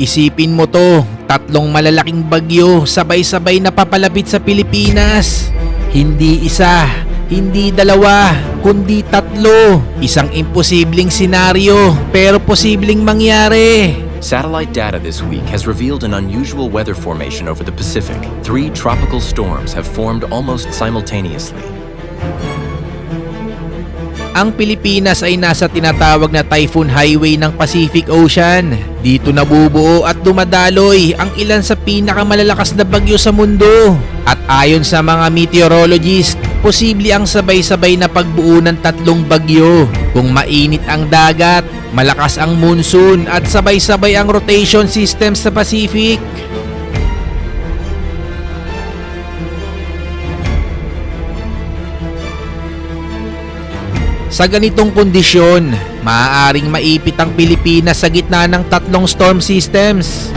Isipin mo to, tatlong malalaking bagyo sabay-sabay na papalapit sa Pilipinas. Hindi isa, hindi dalawa, kundi tatlo. Isang imposibleng senaryo, pero posibleng mangyari. Satellite data this week has revealed an unusual weather formation over the Pacific. Three tropical storms have formed almost simultaneously. Ang Pilipinas ay nasa tinatawag na Typhoon Highway ng Pacific Ocean. Dito nabubuo at dumadaloy ang ilan sa pinakamalalakas na bagyo sa mundo. At ayon sa mga meteorologist, posible ang sabay-sabay na pagbuo ng tatlong bagyo. Kung mainit ang dagat, malakas ang monsoon at sabay-sabay ang rotation system sa Pacific. Sa ganitong kondisyon, maaaring maipit ang Pilipinas sa gitna ng tatlong storm systems.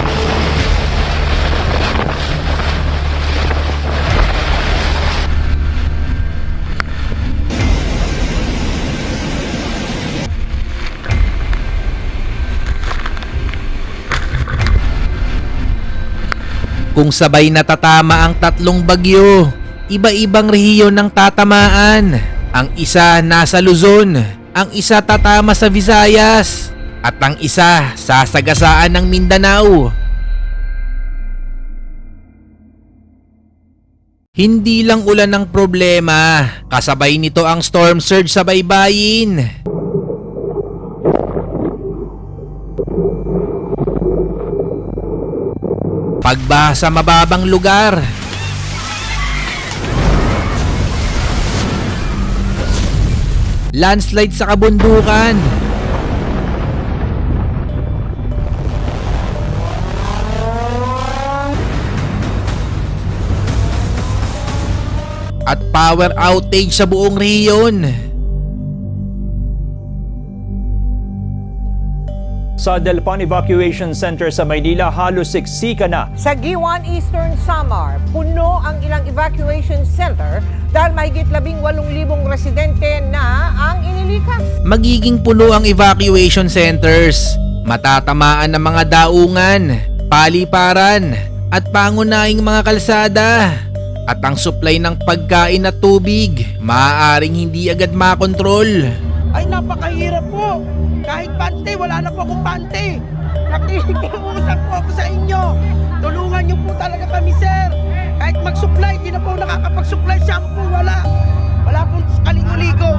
Kung sabay natatama ang tatlong bagyo, iba-ibang rehiyon ng tatamaan. Ang isa nasa Luzon, ang isa tatama sa Visayas, at ang isa sasagasaan ng Mindanao. Hindi lang ulan ang problema, kasabay nito ang storm surge sa baybayin. Pagbaha sa mababang lugar. Landslide sa kabundukan. At power outage sa buong rehiyon. Sa Delpan Evacuation Center sa Maynila, halos siksika na Sa Giwan Eastern Samar, puno ang ilang evacuation center dahil mahigit labing walong libong residente na ang inilikas. magiging puno ang evacuation centers. Matatamaan ng mga daungan, paliparan, at pangunahing mga kalsada. At ang supply ng pagkain at tubig, maaaring hindi agad makontrol. ay napakahirap po. Kahit pante, wala na po akong pante. Nakikiusap po ako sa inyo. Tulungan niyo po talaga kami, sir. Kahit mag-supply, di na po nakakapag-supply shampoo, wala. Wala pong kaligo-ligo.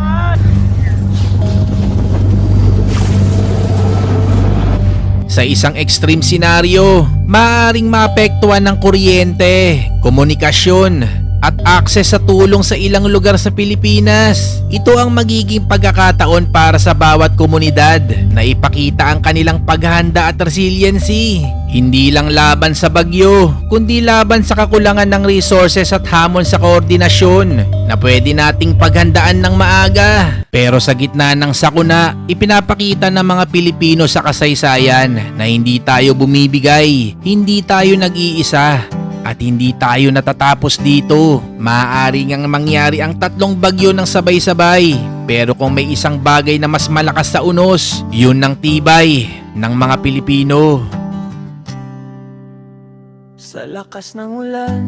Sa isang extreme senaryo, maaaring maapektuhan ng kuryente, komunikasyon, at akses sa tulong sa ilang lugar sa Pilipinas. Ito ang magiging pagkakataon para sa bawat komunidad na ipakita ang kanilang paghahanda at resiliency. Hindi lang laban sa bagyo, kundi laban sa kakulangan ng resources at hamon sa koordinasyon na pwede nating paghandaan ng maaga. Pero sa gitna ng sakuna, ipinapakita ng mga Pilipino sa kasaysayan na hindi tayo bumibigay, hindi tayo nag-iisa, at hindi tayo natatapos dito. Maaari ngang mangyari ang tatlong bagyo ng sabay-sabay. Pero kung may isang bagay na mas malakas sa unos, yun ang tibay ng mga Pilipino. Sa lakas ng ulan,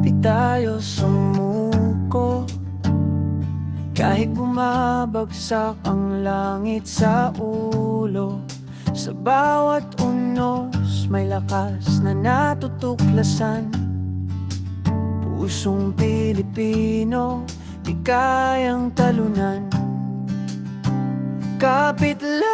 di tayo sumuko Kahit bumabagsak ang langit sa ulo Sa bawat unos, may lakas na natutuklasan. Pusong Pilipino, di kayang talunan. Kapit lang